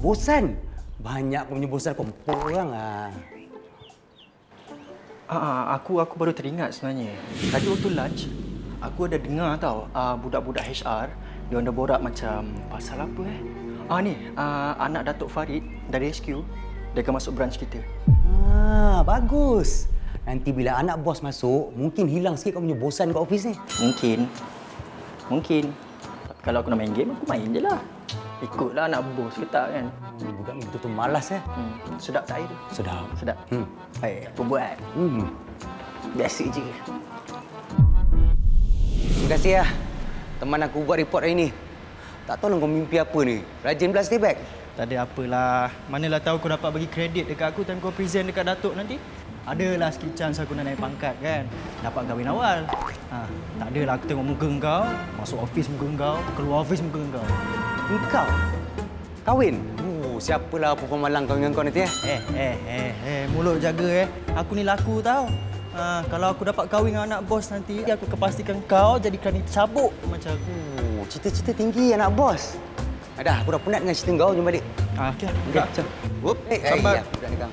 Bosan. Banyak punya bosan kumpul orang ah. Ah, aku aku baru teringat sebenarnya. Tadi waktu lunch, aku ada dengar tau uh, budak-budak HR dia orang borak macam pasal apa eh? Ah ni, uh, anak Datuk Farid dari HQ dia akan masuk branch kita. Ah, bagus. Nanti bila anak bos masuk, mungkin hilang sikit kau punya bosan kat office ni. Mungkin. Mungkin. Tapi kalau aku nak main game, aku main je lah. Ikutlah anak bos ke tak kan? Hmm, budak ni betul-betul malas eh. Hmm. Sedap tak air tu? Sedap. Sedap. Hmm. Baik, apa buat? Hmm. Biasa je. Terima kasih ya. Teman aku buat report hari ni. Tak tahu lah kau mimpi apa ni. Rajin pula stay back. Tak ada apalah. Manalah tahu kau dapat bagi kredit dekat aku time kau present dekat Datuk nanti. Adalah sikit chance aku nak naik pangkat kan. Dapat kahwin awal. Ha, tak adalah aku tengok muka kau, masuk office muka kau, keluar office muka kau. Engkau? Kahwin? Oh, siapalah perempuan malang kau dengan kau nanti eh? Eh, eh, eh, eh, mulut jaga eh. Aku ni laku tau. Ha, kalau aku dapat kahwin dengan anak bos nanti, aku akan pastikan kau jadi kerani cabuk macam aku. Oh, cita-cita tinggi anak bos. Ada, aku dah penat dengan cerita kau. Jom balik. Ah, okey. Okey, jom. Whoop. Eh, Sambat. Eh, ya, budak ni kau.